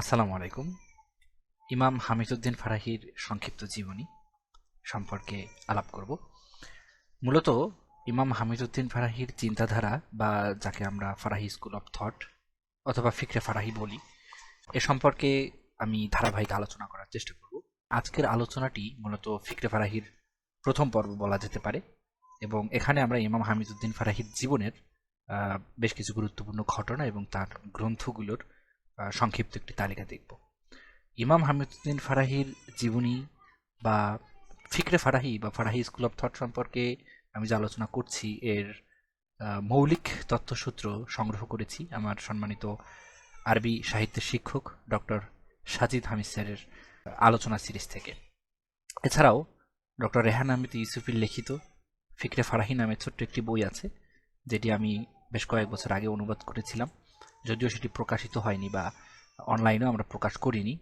আসসালামু আলাইকুম। ইমাম হামিদুদ্দিন ফারাহির সংক্ষিপ্ত জীবনী সম্পর্কে আলাপ করব। মূলত ইমাম হামিদুদ্দিন ফারাহির চিন্তাধারা বা যাকে আমরা ফারাহি স্কুল অফ থট অথবা ফিকরে ফারাহি বলি, এ সম্পর্কে আমি ধারাবাহিক আলোচনা করার চেষ্টা করব। আজকের আলোচনাটি মূলত ফিকরে ফারাহির প্রথম পর্ব বলা যেতে পারে এবং এখানে আমরা ইমাম হামিদুদ্দিন ফারাহির জীবনের বেশ কিছু গুরুত্বপূর্ণ ঘটনা এবং তার গ্রন্থগুলোর সংক্ষিপ্ত একটি তালিকা দেখব। ইমাম হামিদুদ্দিন ফারাহির জীবনী বা ফিকরে ফারাহি বা ফারাহি স্কুল অফ থট সম্পর্কে আমি যে আলোচনা করছি, এর মৌলিক তথ্যসূত্র সংগ্রহ করেছি আমার সম্মানিত আরবি সাহিত্যের শিক্ষক ডক্টর সাজিদ হামিদ স্যারের আলোচনা সিরিজ থেকে। এছাড়াও ডক্টর রেহান আহমেদ ইউসুফির লিখিত ফিকরে ফারাহি নামে ছোট্ট একটি বই আছে, যেটি আমি বেশ কয়েক বছর আগে অনুবাদ করেছিলাম। যদিও সেটি প্রকাশিত হয়নি বা অনলাইনেও আমরা প্রকাশ করিনি।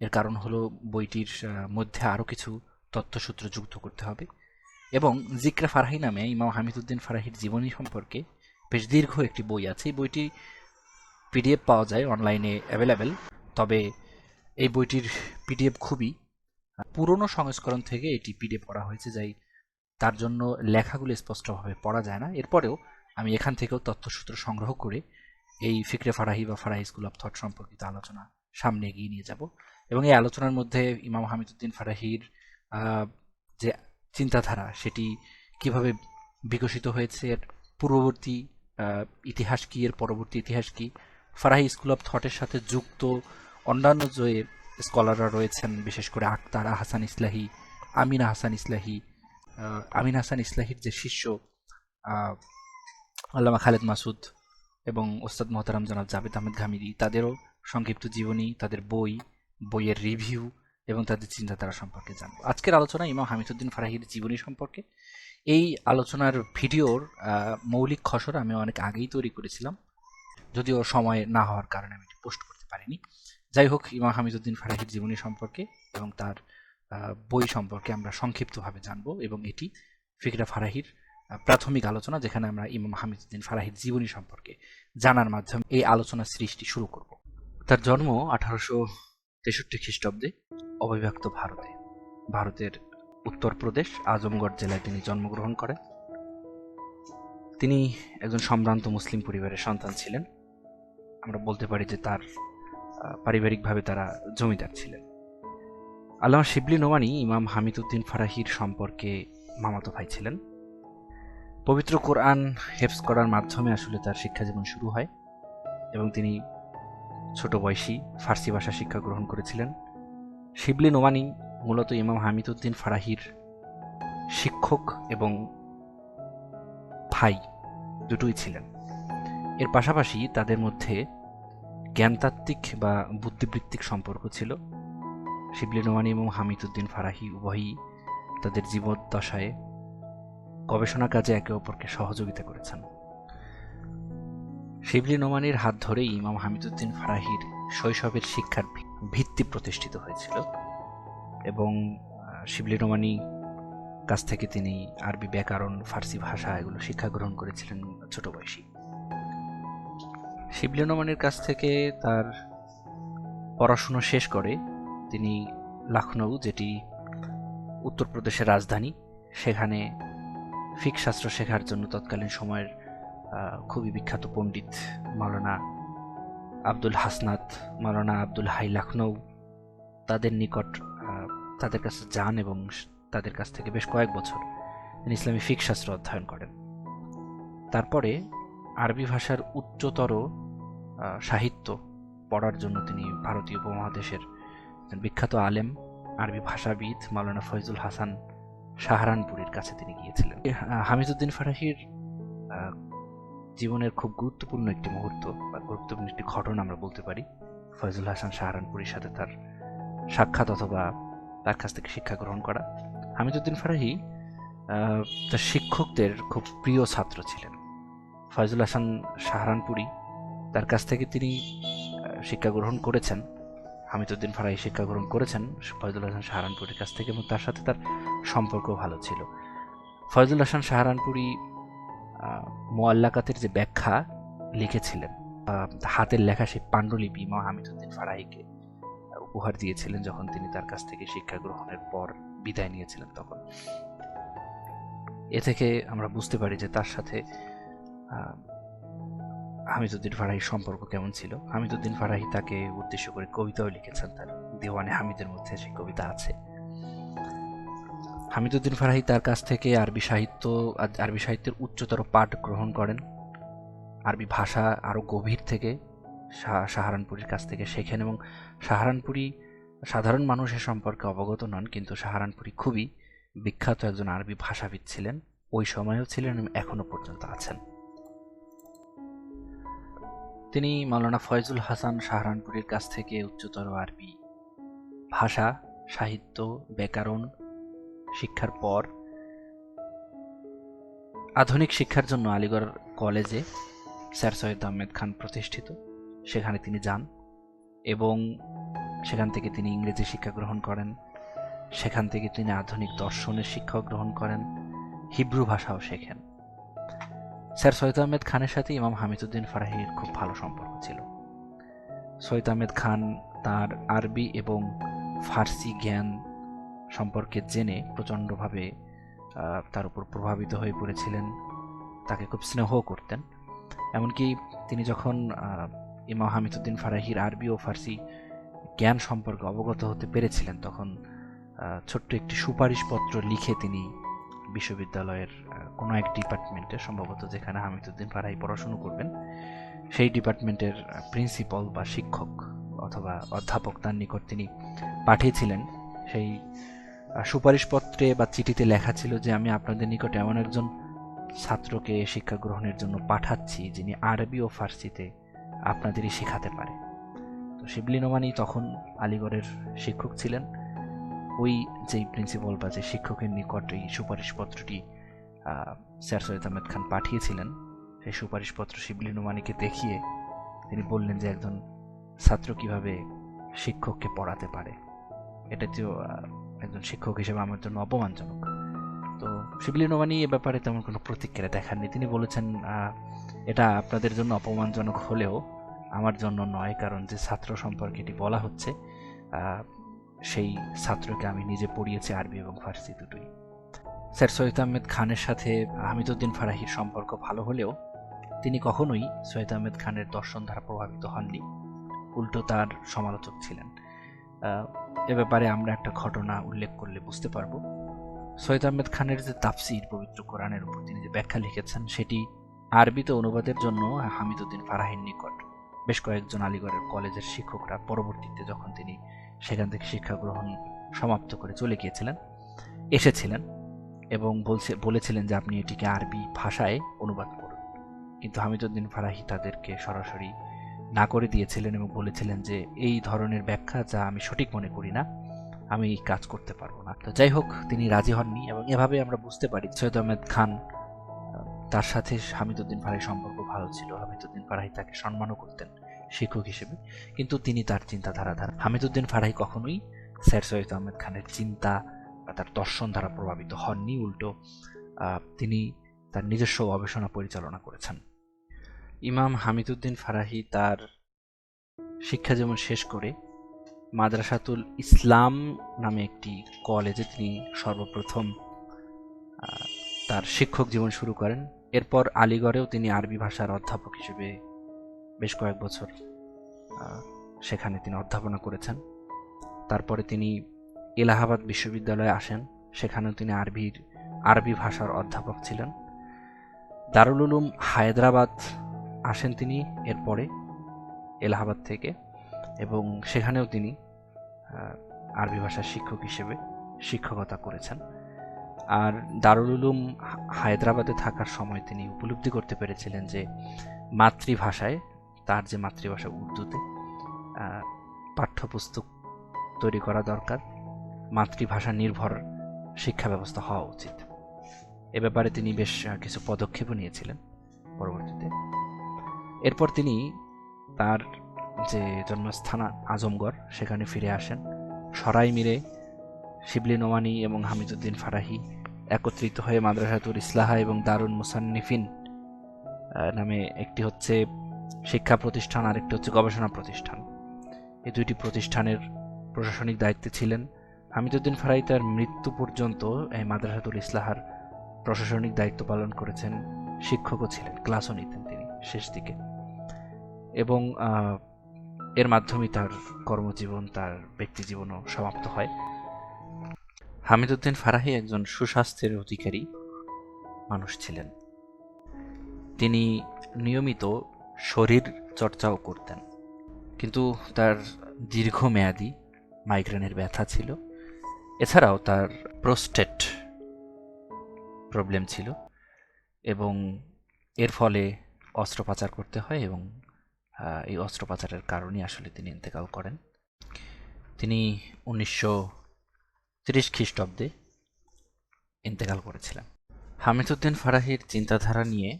এর কারণ হলো বইটির মধ্যে আরও কিছু তথ্যসূত্র যুক্ত করতে হবে। এবং জিক্রা ফারাহি নামে ইমাম হামিদুদ্দিন ফারাহির জীবনী সম্পর্কে বেশ দীর্ঘ একটি বই আছে। এই বইটি পিডিএফ পাওয়া যায় অনলাইনে অ্যাভেলেবেল তবে এই বইটির পিডিএফ খুবই পুরনো সংস্করণ থেকে এটি পিডিএফ করা হয়েছে, যাই তার জন্য লেখাগুলো স্পষ্টভাবে পড়া যায় না। এরপরেও আমি এখান থেকেও তথ্যসূত্র সংগ্রহ করে এই ফিকরে ফারাহি বা ফারাহি স্কুল অফ থট সম্পর্কিত আলোচনা সামনে এগিয়ে নিয়ে যাব। এবং এই আলোচনার মধ্যে ইমাম হামিদুদ্দিন ফারাহির যে চিন্তাধারা, সেটি কীভাবে বিকশিত হয়েছে, এর পূর্ববর্তী ইতিহাস কি, এর পরবর্তী ইতিহাস কি? ফারাহি স্কুল অফ থটের সাথে যুক্ত অন্যান্য যে স্কলাররা রয়েছেন, বিশেষ করে আক্তার হাসান ইসলাহি, আমিনা হাসান ইসলাহি আমিন হাসান ইসলাহির যে শিষ্য আল্লামা খালেদ মাসুদ এবং ওস্তাদ মহতারাম জনাব জাভেদ আহমেদ ঘামিদি তাদেরও সংক্ষিপ্ত জীবনী, তাদের বই, বইয়ের রিভিউ এবং তাদের চিন্তাধারা সম্পর্কে জানব। আজকের আলোচনা ইমাম হামিদুদ্দিন ফারাহির জীবনী সম্পর্কে। এই আলোচনার ভিডিওর মৌলিক খসড় আমি অনেক আগেই তৈরি করেছিলাম, যদিও সময় না হওয়ার কারণে আমি পোস্ট করতে পারিনি। যাই হোক, ইমাম হামিদুদ্দিন ফারাহির জীবনী সম্পর্কে এবং তার বই সম্পর্কে আমরা সংক্ষিপ্তভাবে জানব এবং এটি ফিকরা ফারাহির প্রাথমিক আলোচনা, যেখানে আমরা ইমাম হামিদুদ্দিন ফারাহির জীবনী সম্পর্কে জানার মাধ্যমে এই আলোচনা সৃষ্টি শুরু করব। তার জন্ম আঠারোশো তেষট্টি খ্রিস্টাব্দে অবিভক্ত ভারতে। ভারতের উত্তরপ্রদেশ, আজমগড় জেলায় তিনি জন্মগ্রহণ করেন। তিনি একজন সম্ভ্রান্ত মুসলিম পরিবারের সন্তান ছিলেন। আমরা বলতে পারি যে তার পারিবারিকভাবে তারা জমিদার ছিলেন। আল্লামা শিবলি নোমানি ইমাম হামিদুদ্দিন ফারাহির সম্পর্কে মামাতো ভাই ছিলেন। পবিত্র কোরআন হেফজ করার মাধ্যমে আসলে তার শিক্ষা জীবন শুরু হয় এবং তিনি ছোট বয়সী ফার্সি ভাষা শিক্ষা গ্রহণ করেছিলেন। শিবলি নোমানি মূলত ইমাম হামিদুদ্দিন ফারাহির শিক্ষক এবং ভাই দুটোই ছিলেন। এর পাশাপাশি তাদের মধ্যে জ্ঞানতাত্ত্বিক বা বুদ্ধিবৃত্তিক সম্পর্ক ছিল। শিবলি নোমানি এবং হামিদুদ্দিন ফারাহি উভয়ই তাদের জীবদ্দশায় গবেষণা কাজে একে অপরকে সহযোগিতা করেছেন। শিবলি নোমানির হাত ধরেই ইমাম হামিদুদ্দিন ফারাহির শৈশবের শিক্ষার ভিত্তি প্রতিষ্ঠিত হয়েছিল এবং শিবলি নোমানি কাছ থেকে তিনি আরবি ব্যাকরণ, ফার্সি ভাষা এগুলো শিক্ষা গ্রহণ করেছিলেন ছোট বয়সী শিবলি নোমানির কাছ থেকে তার পড়াশুনো শেষ করে তিনি লখনৌ যেটি উত্তরপ্রদেশের রাজধানী, সেখানে ফিক শাস্ত্র শেখার জন্য তৎকালীন সময়ের খুবই বিখ্যাত পণ্ডিত মাওলানা আব্দুল হাসনাত, মাওলানা আব্দুল হাই লখনৌ তাদের নিকট তাদের কাছে যান এবং তাদের কাছ থেকে বেশ কয়েক বছর তিনি ইসলামী ফিক শাস্ত্র অধ্যয়ন করেন। তারপরে আরবি ভাষার উচ্চতর সাহিত্য পড়ার জন্য তিনি ভারতীয় উপমহাদেশের বিখ্যাত আলেম, আরবি ভাষাবিদ মাওলানা ফয়জুল হাসান সাহারানপুরের কাছে তিনি গিয়েছিলেন। হামিদুদ্দিন ফারাহির জীবনের খুব গুরুত্বপূর্ণ একটি মুহূর্ত বা গুরুত্বপূর্ণ একটি ঘটনা আমরা বলতে পারি। ফয়জুল হাসান সাহারানপুরের সাথে তার সাক্ষাৎ অথবা তার কাছ থেকে শিক্ষা গ্রহণ করা। হামিদুদ্দিন ফারাহি তার শিক্ষকদের খুব প্রিয় ছাত্র ছিলেন। ফয়জুল হাসান সাহারানপুরি তার কাছ থেকে তিনি শিক্ষা গ্রহণ করেছেন। হামিদুদ্দিন ফারাহি শিক্ষা গ্রহণ করেছেন, ফয়জুল হাসান সাহারানপুরির কাছ থেকে এবং তার সাথে তার সম্পর্ক ভালো ছিল। ফয়জুল হাসান সাহারানপুরি মোয়াল্লাকাতের যে ব্যাখ্যা লিখেছিলেন হাতের লেখা সেই পাণ্ডুলিপি মা হামিদুদ্দিন ফারাহিকে উপহার দিয়েছিলেন, যখন তিনি তার কাছ থেকে শিক্ষা গ্রহণের পর বিদায় নিয়েছিলেন তখন। এ থেকে আমরা বুঝতে পারি যে তার সাথে হামিদুদ্দিন ফারাহির সম্পর্ক কেমন ছিল? হামিদুদ্দিন ফারাহি তাকে উদ্দেশ্য করে কবিতাও লিখেছেন তার দেওয়ানে হামিদের মধ্যে সেই কবিতা আছে। হামিদুদ্দিন ফারাহি তার কাছ থেকে আরবি সাহিত্য, আরবি সাহিত্যের উচ্চতর পাঠ গ্রহণ করেন। আরবি ভাষা আরও গভীর থেকে সাহারানপুরীর কাছ থেকে শেখেন এবং সাহারানপুরি সাধারণ মানুষের সম্পর্কে অবগত নন, কিন্তু সাহারানপুরি খুবই বিখ্যাত একজন আরবি ভাষাবিদ ছিলেন। ওই সময়েও ছিলেন এবং এখনও পর্যন্ত আছেন। তিনি মাওলানা ফয়জুল হাসান সাহারানপুরীর কাছ থেকে উচ্চতর আরবি ভাষা, সাহিত্য, ব্যাকরণ শিক্ষার পর আধুনিক শিক্ষার জন্য আলিগড় কলেজে স্যার সৈয়দ আহমেদ খান প্রতিষ্ঠিত। সেখানে তিনি যান এবং সেখান থেকে তিনি ইংরেজি শিক্ষা গ্রহণ করেন। সেখান থেকে তিনি আধুনিক দর্শনের শিক্ষা গ্রহণ করেন। হিব্রু ভাষাও শেখেন। স্যার, সৈয়দ আহমেদ খানের সাথে ইমাম হামিদুদ্দিন ফারাহির খুব ভালো সম্পর্ক ছিল। সৈয়দ আহমেদ খান তার আরবি এবং ফার্সি জ্ঞান সম্পর্কে জেনে প্রচণ্ডভাবে তার উপর প্রভাবিত হয়ে পড়েছিলেন। তাকে খুব স্নেহ করতেন। এমনকি তিনি যখন ইমাম হামিদুদ্দিন ফারাহির আরবি ও ফার্সি জ্ঞান সম্পর্কে অবগত হতে পেরেছিলেন, তখন ছোট্ট একটি সুপারিশপত্র লিখে তিনি বিশ্ববিদ্যালয়ের কোনো এক ডিপার্টমেন্টে সম্ভবত যেখানে হামিদুদ্দিন ফারাহি পড়াশুনো করবেন, সেই ডিপার্টমেন্টের প্রিন্সিপাল বা শিক্ষক অথবা অধ্যাপক তার নিকট তিনি পাঠিয়েছিলেন। সেই সুপারিশপত্রে বা চিঠিতে লেখা ছিল যে, আমি আপনাদের নিকট এমন একজন ছাত্রকে শিক্ষা গ্রহণের জন্য পাঠাচ্ছি, যিনি আরবি ও ফার্সিতে আপনাদেরই শেখাতে পারে। তো শিবলি নোমানি তখন আলিগড়ের শিক্ষক ছিলেন। ওই যেই প্রিন্সিপাল বা যে শিক্ষকের নিকট এই সুপারিশপত্রটি স্যার সৈয়দ আহমেদ খান পাঠিয়েছিলেন, সেই সুপারিশপত্র শিবলি নোমানিকে দেখিয়ে তিনি বললেন যে একজন ছাত্র কীভাবে শিক্ষককে পড়াতে পারে। এটা তো একজন শিক্ষক হিসেবে আমার জন্য অপমানজনক। তো শিবলি নোমানি এ ব্যাপারে তেমন কোনো প্রতিক্রিয়া দেখাননি। তিনি বলেছেন এটা আপনাদের জন্য অপমানজনক হলেও আমার জন্য নয়, কারণ যে ছাত্র সম্পর্কে এটি বলা হচ্ছে সেই ছাত্রকে আমি নিজে পড়িয়েছি আরবি এবং ফার্সি দুটোই। স্যার সৈয়দ আহমেদ খানের সাথে হামিদুদ্দিন ফারাহির সম্পর্ক ভালো হলেও তিনি কখনোই সৈয়দ আহমেদ খানের দর্শন দ্বারা প্রভাবিত হননি। উল্টো তার সমালোচক ছিলেন। এ ব্যাপারে আমরা একটা ঘটনা উল্লেখ করলে বুঝতে পারব। সৈয়দ আহমেদ খানের যে তাফসির পবিত্র কোরআনের উপর তিনি যে ব্যাখ্যা লিখেছেন, সেটি আরবিতে অনুবাদের জন্য হামিদুদ্দিন ফারাহির নিকট। বেশ কয়েকজন আলিগড়ের কলেজের শিক্ষকরা পরবর্তীতে যখন তিনি সেখান থেকে শিক্ষা গ্রহণ সমাপ্ত করে চলে গিয়েছিলেন, এসেছিলেন এবং বলছে, বলেছিলেন যে আপনি এটিকে আরবি ভাষায় অনুবাদ করুন। কিন্তু হামিদুদ্দিন ফারাহি তাদেরকে সরাসরি না করে দিয়েছিলেন এবং বলেছিলেন যে এই ধরনের ব্যাখ্যা যা আমি সঠিক মনে করি না, আমি এই কাজ করতে পারব না। তো যাই হোক, তিনি রাজি হননি এবং এভাবে আমরা বুঝতে পারি সৈয়দ আহমেদ খান তার সাথে হামিদুদ্দিন ফারাহি সম্পর্ক ভালো ছিল। হামিদুদ্দিন ফারাহি তাকে সম্মানও করতেন। শিক্ষক হিসেবে। কিন্তু তিনি তার চিন্তাধারা ধারা। হামিদুদ্দিন ফারাহি কখনোই স্যার সৈয়দ আহমেদ খানের চিন্তা বা তার দর্শন দ্বারা প্রভাবিত হননি, উল্টো তিনি তার নিজস্ব গবেষণা পরিচালনা করেছেন। ইমাম হামিদুদ্দিন ফারাহি তার শিক্ষা যেমন শেষ করে মাদ্রাসাতুল ইসলাম নামে একটি কলেজে তিনি সর্বপ্রথম তার শিক্ষক জীবন শুরু করেন। এরপর আলিগড়েও তিনি আরবি ভাষার অধ্যাপক হিসেবে বেশ কয়েক বছর সেখানে তিনি অধ্যাপনা করেছেন। তারপরে তিনি এলাহাবাদ বিশ্ববিদ্যালয়ে আসেন, সেখানেও তিনি আরবির, আরবি ভাষার অধ্যাপক ছিলেন। দারুল উলুম হায়দ্রাবাদ আসেন তিনি এরপরে এলাহাবাদ থেকে এবং সেখানেও তিনি আরবি ভাষার শিক্ষক হিসেবে শিক্ষকতা করেছেন। আর দারুল উলুম হায়দ্রাবাদে থাকার সময় তিনি উপলব্ধি করতে পেরেছিলেন যে মাতৃভাষায় তার যে মাতৃভাষা উর্দুতে পাঠ্যপুস্তক তৈরি করা দরকার। মাতৃভাষা নির্ভর শিক্ষা ব্যবস্থা হওয়া উচিত। এ ব্যাপারে তিনি বেশ কিছু পদক্ষেপও নিয়েছিলেন পরবর্তীতে। এরপর তিনি তার যে জন্মস্থান আজমগড়, সেখানে ফিরে আসেন। সরাই মিরে শিবলি নোমানি এবং হামিদুদ্দিন ফারাহি একত্রিত হয়ে মাদ্রাসাতুল ইসলাহা এবং দারুণ মুসান্নিফিন নামে একটি হচ্ছে শিক্ষা প্রতিষ্ঠান, আরেকটি হচ্ছে গবেষণা প্রতিষ্ঠান। এই দুইটি প্রতিষ্ঠানের প্রশাসনিক দায়িত্বে ছিলেন হামিদুদ্দিন ফারাই তার মৃত্যু পর্যন্ত এই মাদ্রাসাতুল ইসলাহার প্রশাসনিক দায়িত্ব পালন করেছেন, শিক্ষকও ছিলেন, ক্লাসও নিতেন তিনি শেষ দিকে। এবং এর মাধ্যমে তার কর্মজীবন, তার ব্যক্তি জীবনও সমাপ্ত হয়। হামিদুদ্দিন ফারাহি একজন সুস্বাস্থ্যের অধিকারী মানুষ ছিলেন। তিনি নিয়মিত শরীর চর্চাও করতেন। কিন্তু তার দীর্ঘমেয়াদী মাইগ্রেনের ব্যথা ছিল। এছাড়াও তার প্রোস্টেট প্রবলেম ছিল এবং এর ফলে অস্ত্রোপচার করতে হয় এবং এই অস্ত্রোপচারের কারণে আসলে তিনি ইন্তেকাল করেন। তিনি উনিশশো তিরিশ খ্রিস্টাব্দে ইন্তেকাল করেছিলেন। হামিদুদ্দিন ফারাহির চিন্তাধারা নিয়ে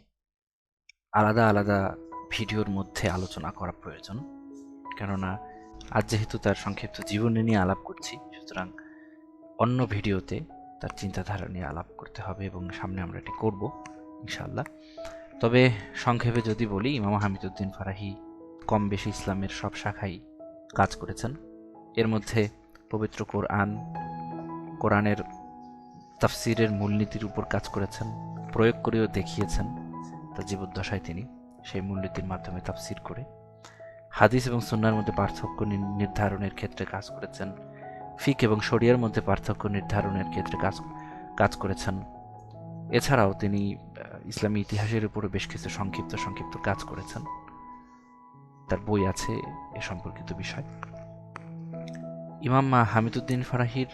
আলাদা আলাদা ভিডিওর মধ্যে আলোচনা করা প্রয়োজন। কেননা, আজ যেহেতু তার সংক্ষিপ্ত জীবনী নিয়ে আলাপ করছি, সুতরাং অন্য ভিডিওতে তার চিন্তাধারা নিয়ে আলাপ করতে হবে এবং সামনে আমরা এটি করব ইনশাল্লাহ তবে সংক্ষেপে যদি বলি, ইমাম হামিদুদ্দিন ফারাহি কম বেশি ইসলামের সব শাখায় কাজ করেছেন। এর মধ্যে পবিত্র কোরআন, কোরআনের তাফসিরের মূলনীতির উপর কাজ করেছেন, প্রয়োগ করেও দেখিয়েছেন তার জীবদ্দশায় তিনি। সেই মূলনীতির মাধ্যমে তাফসির করে। হাদিস এবং সুন্নার মধ্যে পার্থক্য নির্ধারণের ক্ষেত্রে কাজ করেছেন। ফিক এবং শরিয়ার মধ্যে পার্থক্য নির্ধারণের ক্ষেত্রে কাজ কাজ করেছেন। এছাড়াও তিনি ইসলামী ইতিহাসের উপরে বেশ কিছু সংক্ষিপ্ত সংক্ষিপ্ত কাজ করেছেন। তার বই আছে এ সম্পর্কিত বিষয়। ইমাম হামিদুদ্দিন ফারাহির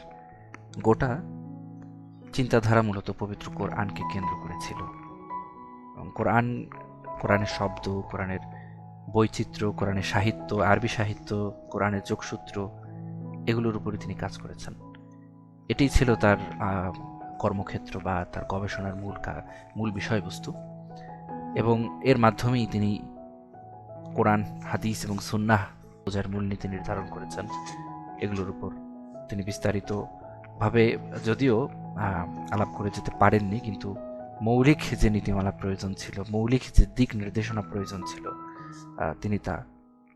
গোটা চিন্তাধারা মূলত পবিত্র কোরআনকে কেন্দ্র করেছিল এবং কোরআন কোরআনের শব্দ, কোরআনের বৈচিত্র্য, কোরআনের সাহিত্য, আরবি সাহিত্য, কোরআনের যোগসূত্র, এগুলোর উপরে তিনি কাজ করেছেন। এটাই ছিল তার কর্মক্ষেত্র বা তার গবেষণার মূল মূল বিষয়বস্তু। এবং এর মাধ্যমেই তিনি কোরআন, হাদিস এবং সুন্নাহ বোঝার মূলনীতি নির্ধারণ করেছেন। এগুলোর উপর তিনি বিস্তারিতভাবে, যদিও আলাপ করে যেতে পারেননি, কিন্তু মৌলিক যে নীতিমালা প্রয়োজন ছিল, মৌলিক যে দিক নির্দেশনা প্রয়োজন ছিল তিনি তা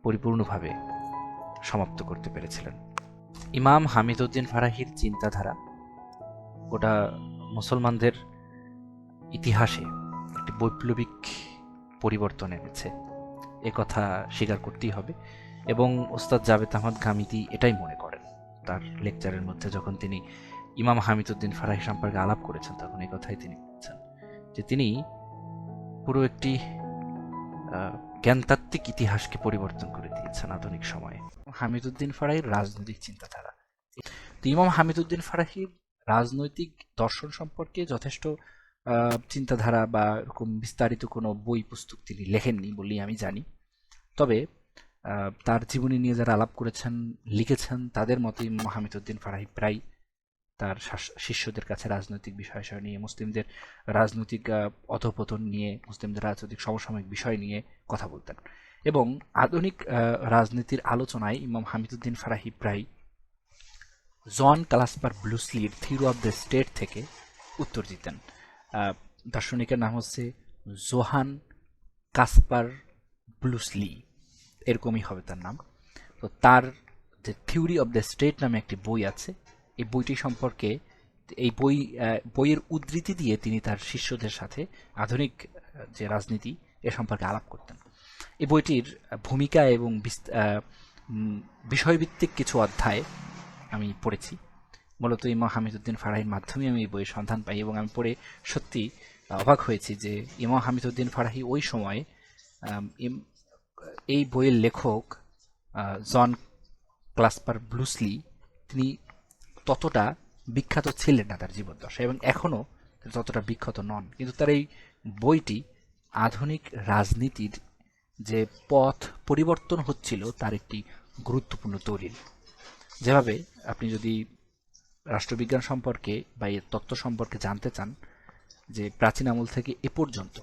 পরিপূর্ণভাবে সমাপ্ত করতে পেরেছিলেন। ইমাম হামিদউদ্দিন ফারাহির চিন্তাধারা গোটা মুসলমানদের ইতিহাসে একটি বৈপ্লবিক পরিবর্তন এনেছে। এ কথা স্বীকার করতেই হবে এবং ওস্তাদ জাভেদ আহমদ গামিতি এটাই মনে করেন। তার লেকচারের মধ্যে যখন তিনি ইমাম হামিদউদ্দিন ফারাহি সম্পর্কে আলাপ করেছেন, তখন এই কথাই তিনি যে তিনি পুরো একটি জ্ঞানতাত্ত্বিক ইতিহাসকে পরিবর্তন করে দিয়েছেন আধুনিক সময়ে। হামিদুদ্দিন ফারাহির রাজনৈতিক চিন্তাধারা। তো ইমাম হামিদুদ্দিন ফারাহির রাজনৈতিক দর্শন সম্পর্কে যথেষ্ট চিন্তাধারা বা এরকম বিস্তারিত কোনো বই, পুস্তক তিনি লেখেননি বলেই আমি জানি। তবে তার জীবনী নিয়ে যারা আলাপ করেছেন, লিখেছেন, তাদের মতে হামিদুদ্দিন ফারাহি প্রায় তার শিষ্যদের কাছে রাজনৈতিক বিষয় নিয়ে, মুসলিমদের রাজনৈতিক অধপতন নিয়ে, মুসলিমদের রাজনৈতিক সমসাময়িক বিষয় নিয়ে কথা বলতেন। এবং আধুনিক রাজনীতির আলোচনায় ইমাম হামিদুদ্দিন ফারাহি প্রায় জন কালাসপার ব্লুসলির থিওরি অফ দ্য স্টেট থেকে উত্তর দিতেন। দার্শনিকের নাম হচ্ছে জোহান কাসপার ব্লুসলি। এরকমই হবে তার নাম। তো তার যে থিওরি অফ দ্য স্টেট নামে একটি বই আছে এই বইটি সম্পর্কে, এই বই বইয়ের উদ্ধৃতি দিয়ে তিনি তার শিষ্যদের সাথে আধুনিক যে রাজনীতি, এ সম্পর্কে আলাপ করতেন। এই বইটির ভূমিকা এবং বিষয়ভিত্তিক কিছু অধ্যায় আমি পড়েছি। মূলত ইমাম হামিদুদ্দিন ফারাহির মাধ্যমে আমি এই বইয়ের সন্ধান পাই এবং আমি পড়ে সত্যি অবাক হয়েছি যে ইমাম হামিদুদ্দিন ফারাহি ওই সময় এই বইয়ের লেখক জন ক্লাসপার ব্লুসলি, তিনি ততটা বিখ্যাত ছিলেন না তার জীবদ্দশায় এবং এখনও ততটা বিখ্যাত নন। কিন্তু তার এই বইটি আধুনিক রাজনীতির যে পথ পরিবর্তন হচ্ছিল, তার একটি গুরুত্বপূর্ণ দলিল। যেভাবে আপনি যদি রাষ্ট্রবিজ্ঞান সম্পর্কে বা এর তত্ত্ব সম্পর্কে জানতে চান, যে প্রাচীন আমল থেকে এ পর্যন্ত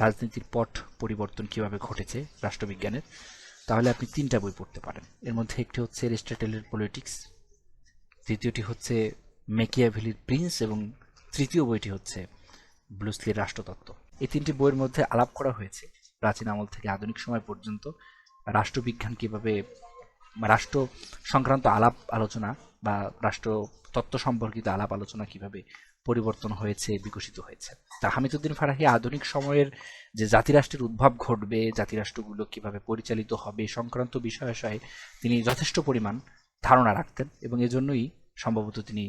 রাজনীতির পট পরিবর্তন কীভাবে ঘটেছে রাষ্ট্রবিজ্ঞানের, তাহলে আপনি তিনটা বই পড়তে পারেন। এর মধ্যে একটি হচ্ছে এরিস্টটেলের পলিটিক্স দ্বিতীয়টি হচ্ছে মেকিয়াভেলির প্রিন্স এবং তৃতীয় বইটি হচ্ছে ব্লুসলির রাষ্ট্রতত্ত্ব। এই তিনটি বইয়ের মধ্যে আলাপ করা হয়েছে প্রাচীন আমল থেকে আধুনিক সময় পর্যন্ত। রাষ্ট্রবিজ্ঞান কীভাবে রাষ্ট্র সংক্রান্ত আলাপ আলোচনা বা রাষ্ট্র তত্ত্ব সম্পর্কিত আলাপ আলোচনা কীভাবে পরিবর্তন হয়েছে, বিকশিত হয়েছে। তা হামিদুদ্দিন ফারাহি আধুনিক সময়ের যে জাতিরাষ্ট্রের উদ্ভব ঘটবে, জাতিরাষ্ট্রগুলো কীভাবে পরিচালিত হবে সংক্রান্ত বিষয়াশয়ে তিনি যথেষ্ট পরিমাণ ধারণা রাখতেন এবং এজন্যই সম্ভবত তিনি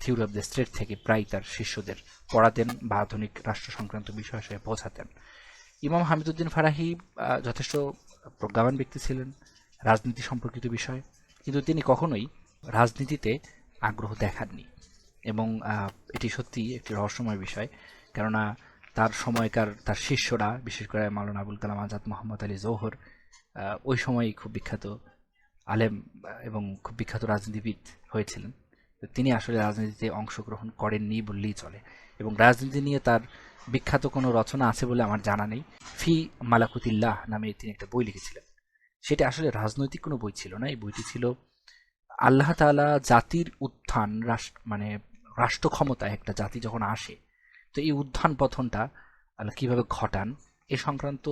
থিওরি অফ দ্য স্টেট থেকে প্রায় তার শিষ্যদের পড়াতেন বা আধুনিক রাষ্ট্র সংক্রান্ত বিষয়াশয়ে পৌঁছাতেন ইমাম হামিদুদ্দিন ফারাহি যথেষ্ট প্রজ্ঞাবান ব্যক্তি ছিলেন রাজনীতি সম্পর্কিত বিষয়, কিন্তু তিনি কখনোই রাজনীতিতে আগ্রহ দেখাননি এবং এটি সত্যি একটি রহস্যময় বিষয়। কেননা তার সময়কার তার শিষ্যরা, বিশেষ করে মাওলানা আবুল কালাম আজাদ মোহাম্মদ আলী জৌহর ওই সময়ই খুব বিখ্যাত আলেম এবং খুব বিখ্যাত রাজনীতিবিদ হয়েছিলেন। তিনি আসলে রাজনীতিতে অংশগ্রহণ করেননি বললেই চলে। এবং রাজনীতি নিয়ে তার বিখ্যাত কোনো রচনা আছে বলে আমার জানা নেই। ফি মালাকুতিল্লাহ নামে তিনি একটা বই লিখেছিলেন। সেটা আসলে রাজনৈতিক কোনো বই ছিল না। এই বইটি ছিল আল্লাহ তাআলা জাতির উত্থান রাষ্ট্র মানে রাষ্ট্র ক্ষমতায় একটা জাতি যখন আসে, তো এই উত্থান পথনটা কীভাবে ঘটান, এ সংক্রান্ত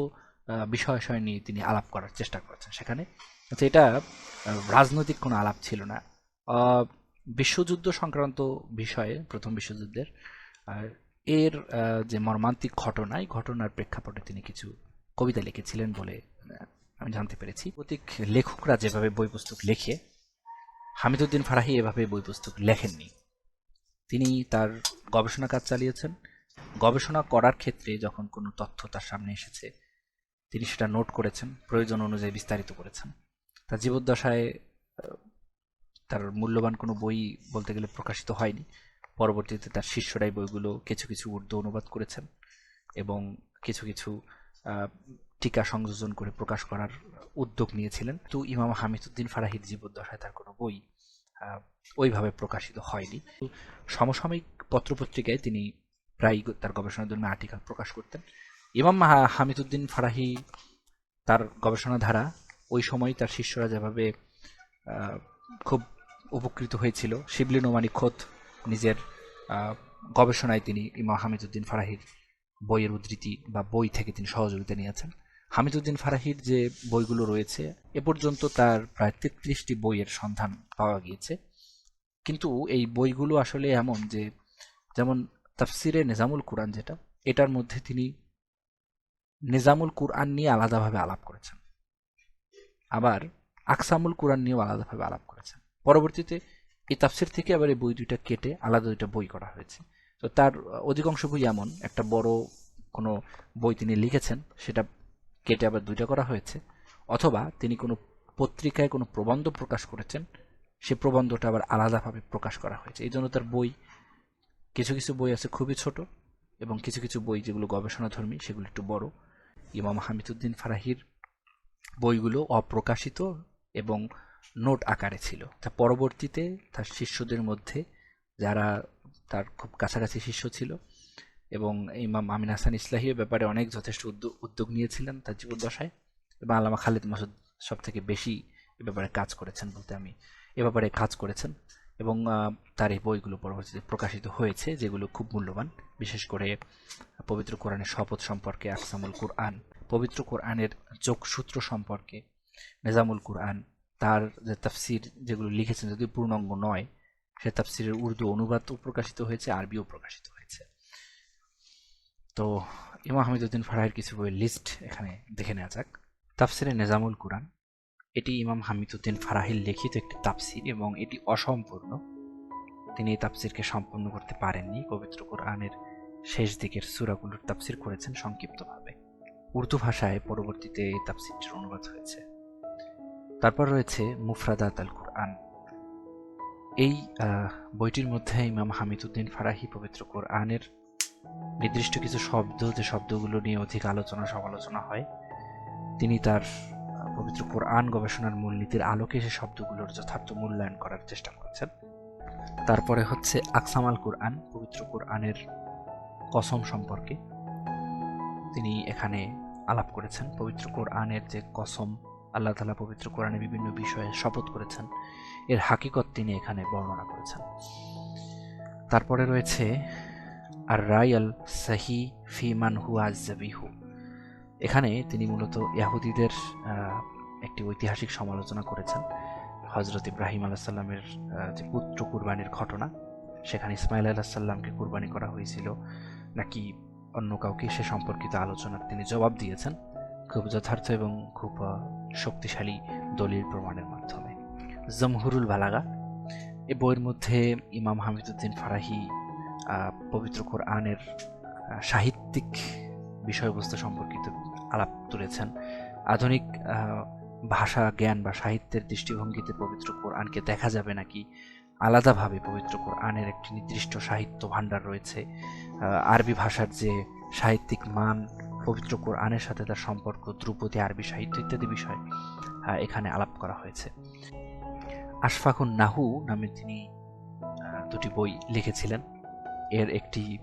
বিষয়াশয় নিয়ে তিনি আলাপ করার চেষ্টা করেছেন সেখানে। তো এটা রাজনৈতিক কোনো আলাপ ছিল না। বিশ্বযুদ্ধ সংক্রান্ত বিষয়ে, প্রথম বিশ্বযুদ্ধের এর যে মর্মান্তিক ঘটনা, এই ঘটনার প্রেক্ষাপটে তিনি কিছু কবিতা লিখেছিলেন বলে আমি জানতে পেরেছি। প্রতীক লেখকরা যেভাবে বই পুস্তক লেখে হামিদুদ্দিন ফারাহি এভাবে বই পুস্তক লেখেননি। তিনি তার গবেষণা কাজ চালিয়েছেন। গবেষণা করার ক্ষেত্রে যখন কোনো তথ্য তার সামনে এসেছে তিনি সেটা নোট করেছেন, প্রয়োজন অনুযায়ী বিস্তারিত করেছেন। তার জীবদ্দশায় তার মূল্যবান কোনো বই বলতে গেলে প্রকাশিত হয়নি। পরবর্তীতে তার শিষ্যরাই বইগুলো কিছু কিছু উর্দু অনুবাদ করেছেন এবং কিছু কিছু টিকা সংযোজন করে প্রকাশ করার উদ্যোগ নিয়েছিলেন। তো ইমাম হামিদুদ্দিন ফারাহির জীবদ্দশায় তার কোনো বই ওইভাবে প্রকাশিত হয়নি। সমসাময়িক পত্রপত্রিকায় তিনি প্রায় তার গবেষণার জন্য আর্টিকেল প্রকাশ করতেন। ইমাম হামিদুদ্দিন ফারাহি তার গবেষণা ধারা ওই সময় তার শিষ্যরা যেভাবে খুব উপকৃত হয়েছিল। শিবলি নোমানি খোদ নিজের গবেষণায় তিনি ইমাম হামিদুদ্দিন ফারাহির বইয়ের উদ্ধৃতি বা বই থেকে তিনি সহযোগিতা নিয়েছেন। হামিদুদ্দিন ফারাহির যে বইগুলো রয়েছে, এ পর্যন্ত তার প্রায় তেত্রিশটি বইয়ের সন্ধান পাওয়া গিয়েছে। কিন্তু এই বইগুলো আসলে এমন যে, যেমন তাফসিরে নিজামুল কুরআন যেটা, এটার মধ্যে তিনি নিজামুল কুরআন নিয়ে আলাদাভাবে আলাপ করেছেন। আবার আকসামুল কুরআন নিয়েও আলাদাভাবে আলাপ করেছেন। পরবর্তীতে এই তাফসির থেকে আবার এই বই দুইটা কেটে আলাদা দুইটা বই করা হয়েছে। তো তার অধিকাংশ বই এমন, একটা বড় কোনো বই তিনি লিখেছেন, সেটা কেটে আবার দুইটা করা হয়েছে। অথবা তিনি কোনো পত্রিকায় কোনো প্রবন্ধ প্রকাশ করেছেন, সে প্রবন্ধটা আবার আলাদাভাবে প্রকাশ করা হয়েছে। এই জন্য তার বই, কিছু কিছু বই আছে খুবই ছোট এবং কিছু কিছু বই যেগুলো গবেষণাধর্মী, সেগুলো একটু বড়। ইমাম হামিদুদ্দিন ফারাহির বইগুলো অপ্রকাশিত এবং নোট আকারে ছিল। তা পরবর্তীতে তার শিষ্যদের মধ্যে যারা তার খুব কাছাকাছি শিষ্য ছিল এবং ইমাম আমিন হাসান ইসলাহী এ ব্যাপারে অনেক যথেষ্ট উদ্যোগ উদ্যোগ নিয়েছিলেন তার জীবদ্দশায় এবং আল্লামা খালিদ মাসুদ সব থেকে বেশি এ ব্যাপারে কাজ করেছেন বলতে আমি এ ব্যাপারে কাজ করেছেন এবং তার এই বইগুলো পরবর্তীতে প্রকাশিত হয়েছে যেগুলো খুব মূল্যবান। বিশেষ করে পবিত্র কোরআনের শপথ সম্পর্কে আকসামুল কুরআন, পবিত্র কোরআনের যোগসূত্র সম্পর্কে নিজামুল কুরআন, তার যে তাফসির যেগুলো লিখেছেন, যদি পূর্ণাঙ্গ নয়, সে তাফসিরের উর্দু অনুবাদও প্রকাশিত হয়েছে, আরবিও প্রকাশিত হয়েছে। তো ইমাম হামিদুদ্দিন ফারাহের কিছু বইয়ের লিস্ট এখানে দেখে নেওয়া যাক। তাফসিরে নিজামুল কুরআন, এটি ইমাম হামিদুদ্দিন ফারাহির লিখিত একটি তাফসির এবং এটি অসম্পূর্ণ। তিনি এই তাফসিরকে সম্পূর্ণ করতে পারেননি, পবিত্র কোরআনের শেষ দিকের সুরাগুলোর তাফসির করেছেন সংক্ষিপ্তভাবে। উর্দু ভাষায় পরবর্তীতে এই তাফসিরটির অনুবাদ হয়েছে। তারপর রয়েছে মুফরাদাত আল কুরআন। এই বইটির মধ্যে ইমাম হামিদুদ্দিন ফারাহি পবিত্র কোরআনের নির্দিষ্ট কিছু শব্দ, যে শব্দগুলো নিয়ে অধিক আলোচনা সমালোচনা হয়, তিনি তার পবিত্র কোরআন গবেষণার মূলনীতির আলোকে সে শব্দগুলোর যথার্থ মূল্যায়ন করার চেষ্টা করেছেন। তারপরে হচ্ছে আকসামাল কোরআন, পবিত্র কোরআনের কসম সম্পর্কে তিনি এখানে আলাপ করেছেন। পবিত্র কোরআনের যে কসম, আল্লাহ তালা পবিত্র কোরআনে বিভিন্ন বিষয়ে শপথ করেছেন। এর হাকিকত তিনি এখানে বর্ণনা করেছেন। তারপরে রয়েছে আর রাই আল সাহি ফিমান হুয়া জাবিহু এখানে তিনি মূলত ইয়াহুদিদের একটি ঐতিহাসিক সমালোচনা করেছেন। হজরত ইব্রাহিম আলাহিসাল্লামের যে পুত্র কুরবানির ঘটনা, সেখানে ইসমাইল আলাহিসাল্লামকে কুরবানি করা হয়েছিল। নাকি অন্য কাউকে সে সম্পর্কিত আলোচনার তিনি জবাব দিয়েছেন খুব যথার্থ এবং খুব শক্তিশালী দলিল প্রমাণের মাধ্যমে। জমহুরুল বালাগা এই বইয়ের মধ্যে ইমাম হামিদুদ্দিন ফারাহি পবিত্র কোরআনের সাহিত্যিক বিষয়বস্তু সম্পর্কিত আলাপ তুলেছেন। আধুনিক ভাষা জ্ঞান বা সাহিত্যের দৃষ্টিভঙ্গিতে পবিত্র কোরআনকে দেখা যাবে নাকি আলাদাভাবে পবিত্র কোরআনের একটি নির্দিষ্ট সাহিত্য ভাণ্ডার রয়েছে। আরবি ভাষার যে সাহিত্যিক মান, পবিত্র কোরআনের সাথে তার সম্পর্ক, ধ্রুপদী আরবি সাহিত্য ইত্যাদি বিষয় এখানে আলাপ করা হয়েছে। আশফাকুন নাহু নামে তিনি দুটি বই লিখেছিলেন। এর একটি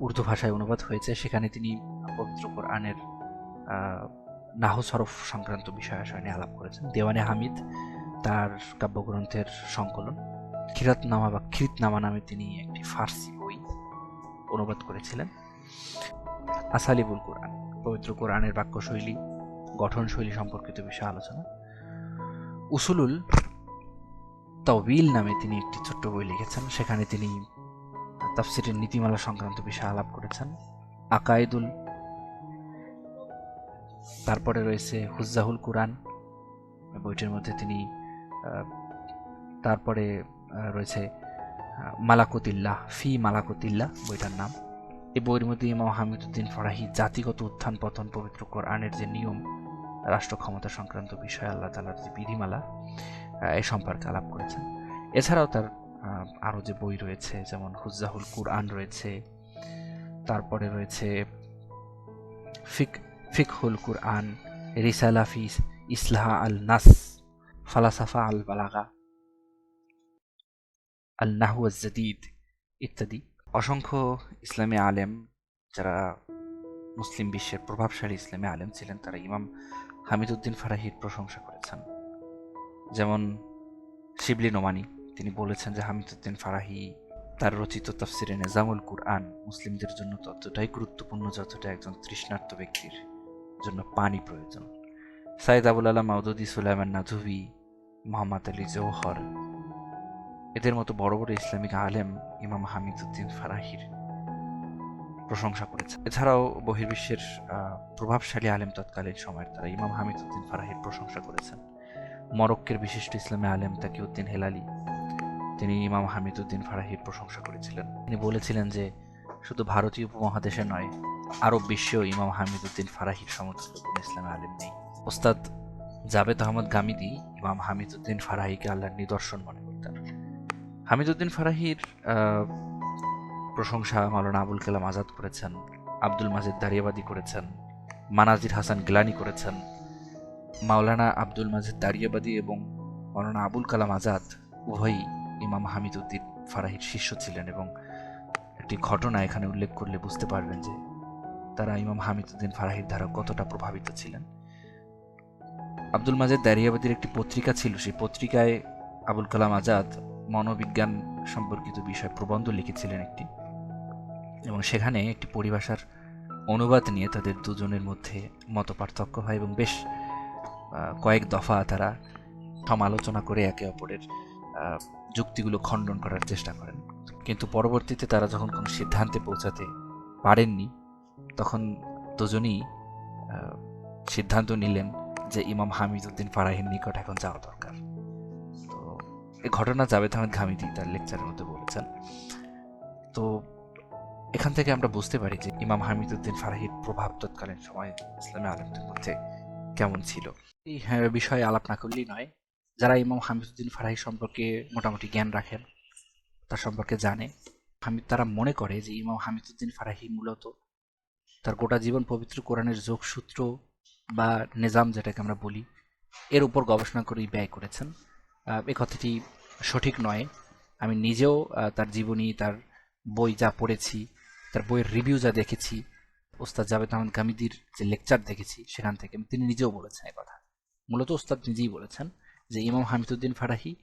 উর্দু ভাষায় অনুবাদ হয়েছে। সেখানে তিনি পবিত্র কোরআনের নাহু সরফ সংক্রান্ত বিষয় আশয় আলাপ করেছেন। দেওয়ানে হামিদ তার কাব্যগ্রন্থের সংকলন। খিরাতনামা বা খিরিতনামা নামে তিনি একটি ফার্সি বই অনুবাদ করেছিলেন। আসালিবুল কোরআন, পবিত্র কোরআনের বাক্যশৈলী, গঠনশৈলী সম্পর্কিত বিষয়ে আলোচনা। উসুলুল তবিল নামে তিনি একটি ছোট্ট বই লিখেছেন। সেখানে তিনি তাফসিরের নীতিমালা সংক্রান্ত বিষয়ে আলাপ করেছেন। আকায়েদুল, তারপরে রয়েছে হুজ্জাহুল কোরআন। বইটির মধ্যে তিনি তারপরে রয়েছে আহ, মালাকুতিল্লাহ ফি মালাকুতিল্লাহ বইটার নাম। এই বইয়ের মধ্যে ইমাম হামিদুদ্দিন ফরাহি জাতিগত উত্থান পতন পবিত্র কোরআনের যে নিয়ম রাষ্ট্র ক্ষমতা সংক্রান্ত বিষয় আল্লাহ তালার যে বিধিমালা এ সম্পর্কে আলাপ করেছেন। এছাড়াও তার আরও যে বই রয়েছে যেমন হুজ্জাহুল কুরআন রয়েছে তারপরে রয়েছে ফিক ফিকহুল কুরআন রিসালা ফি ইসলাহ আল নাস ফালাসাফা আল বালাগা আল নাহু জাদিদ ইত্যাদি। অসংখ্য ইসলামী আলেম যারা মুসলিম বিশ্বের প্রভাবশালী ইসলামী আলেম ছিলেন, তারা ইমাম হামিদুদ্দিন ফারাহির প্রশংসা করেছেন। যেমন শিবলি নোমানি, তিনি বলেছেন যে হামিদুদ্দিন ফারাহি তার রচিত তাফসিরে নেজামুল কুরআন মুসলিমদের জন্য ততটাই গুরুত্বপূর্ণ যতটা একজন তৃষ্ণার্ত ব্যক্তির জন্য পানি প্রয়োজন। সাইদ আবুল আলাহ মাউদুদি সুলাইমান নাধুবি মোহাম্মদ আলী জৌহর এদের মতো বড় বড় ইসলামিক আলেম ইমাম হামিদুদ্দিন ফারাহির প্রশংসা করেছে এছাড়াও বহির্বিশ্বের প্রভাবশালী আলেম তৎকালীন সময়ের তারা ইমাম হামিদুদ্দিন ফারাহির প্রশংসা করেছেন। মরক্কের বিশিষ্ট ইসলামী আলেম তাকিউদ্দিন হেলালি, তিনি ইমাম হামিদুদ্দিন ফারাহির প্রশংসা করেছিলেন। তিনি বলেছিলেন যে, শুধু ভারতীয় উপমহাদেশে নয়, আরব বিশ্বেও ইমাম হামিদুদ্দিন ফারাহির সমতুল্য কোনো ইসলামী আলেম নেই। ওস্তাদ জাবেদ আহমদ গামিদি, ইমাম হামিদুদ্দিন ফারাহিকে আল্লাহর নিদর্শন মনে করতেন হামিদুদ্দিন ফারাহির প্রশংসা মাওলানা আবুল কালাম আজাদ করেছেন, আব্দুল মাজিদ দারিয়াবাদী করেছেন, মানাজির হাসান গিলানি করেছেন, মাওলানা আব্দুল মাজিদ দারিয়াবাদী এবং মাওলানা আবুল কালাম আজাদ উভয়ই ইমাম হামিদুদ্দিন ফারাহির শিষ্য ছিলেন এবং একটি ঘটনা এখানে উল্লেখ করলে বুঝতে পারবেন যে তারা ইমাম হামিদুদ্দিন ফারাহির দ্বারা কতটা প্রভাবিত ছিলেন। আব্দুল মাজেদ দারিয়াবাদীর একটি পত্রিকা ছিল। সেই পত্রিকায় আবুল কালাম আজাদ মনোবিজ্ঞান সম্পর্কিত বিষয় প্রবন্ধ লিখেছিলেন একটি। এবং সেখানে একটি পরিভাষার অনুবাদ নিয়ে তাদের দুজনের মধ্যে মত পার্থক্য হয় এবং বেশ কয়েক দফা তারা সমালোচনা করে একে অপরের যুক্তিগুলো খণ্ডন করার চেষ্টা করেন। কিন্তু পরবর্তীতে তারা যখন কোনো সিদ্ধান্তে পৌঁছাতে পারেননি, তখন দুজনই সিদ্ধান্ত নিলেন যে ইমাম হামিদুদ্দিন ফারাহির নিকট এখন যাওয়া দরকার। তো এই ঘটনা জাভেদ আহমেদ ঘামিদি তার লেকচারের মধ্যে বলেছেন। তো এখান থেকে আমরা বুঝতে পারি যে ইমাম হামিদুদ্দিন ফারাহির প্রভাব তৎকালীন সময় ইসলামী আলমদের মধ্যে কেমন ছিল। এই হ্যাঁ, বিষয়ে আলাপ না করলেই নয় যারা ইমাম হামিদুদ্দিন ফারাহি সম্পর্কে মোটামুটি জ্ঞান রাখেন তার সম্পর্কে জানে। হামিদ তারা মনে করে যে ইমাম হামিদুদ্দিন ফারাহি মূলত তার গোটা জীবন পবিত্র কোরআনের যোগসূত্র বা নিজাম যেটাকে আমরা বলি, এর উপর গবেষণা করেই ব্যয় করেছেন। এ কথাটি সঠিক নয়। আমি নিজেও তার জীবনী, তার বই যা পড়েছি, তার বইয়ের রিভিউ যা দেখেছি, ওস্তাদ জাভেদ আহমদ গামিদির যে লেকচার দেখেছি, সেখান থেকে তিনি নিজেও বলেছেন এই কথা। মূলত ওস্তাদ নিজেই বলেছেন যে, ইমাম হামিদুদ্দিন ফারাহি,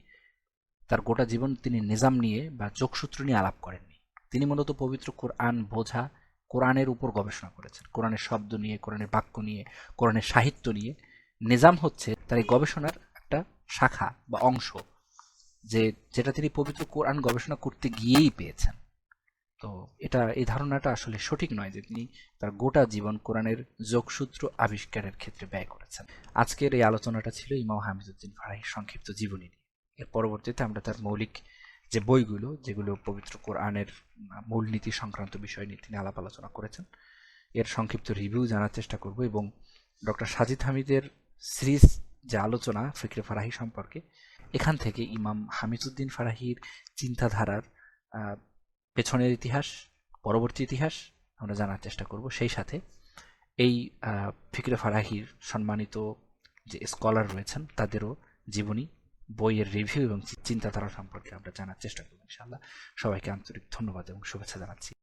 তার গোটা জীবন তিনি নিজাম নিয়ে বা যোগসূত্র নিয়ে আলাপ করেননি। তিনি মূলত পবিত্র কোরআন বোঝা কোরআনের উপর গবেষণা করেছেন। কোরআনের শব্দ নিয়ে, কোরআনের বাক্য নিয়ে, কোরআনের সাহিত্য নিয়ে। নিজাম হচ্ছে তার এই গবেষণার একটা শাখা বা অংশ যে, যেটা তিনি পবিত্র কোরআন গবেষণা করতে গিয়েই পেয়েছেন। তো এটা, এই ধারণাটা আসলে সঠিক নয় যে তিনি তার গোটা জীবন কোরআনের যোগসূত্র আবিষ্কারের ক্ষেত্রে ব্যয় করেছেন। আজকের এই আলোচনাটা ছিল ইমাম হামিদুদ্দিন ফারাহির সংক্ষিপ্ত জীবনী নিয়ে। এর পরবর্তীতে আমরা তার মৌলিক যে বইগুলো, যেগুলো পবিত্র কোরআনের মূলনীতি সংক্রান্ত বিষয় নিয়ে তিনি আলাপ আলোচনা করেছেন, এর সংক্ষিপ্ত রিভিউ জানার চেষ্টা করব এবং ডক্টর সাজিদ হামিদের সিরিজ যে আলোচনা, ফিকরে ফারাহি সম্পর্কে, এখান থেকে ইমাম হামিদুদ্দিন ফারাহির চিন্তাধারার পেছনের ইতিহাস, পরবর্তী ইতিহাস আমরা জানার চেষ্টা করব। সেই সাথে এই ফিকরে ফারাহির সম্মানিত যে স্কলার রয়েছেন, তাদেরও জীবনী বইয়ের রিভিউ এবং চিন্তাধারা সম্পর্কে আমরা জানার চেষ্টা করব ইনশাআল্লাহ। সবাইকে আন্তরিক ধন্যবাদ এবং শুভেচ্ছা জানাচ্ছি।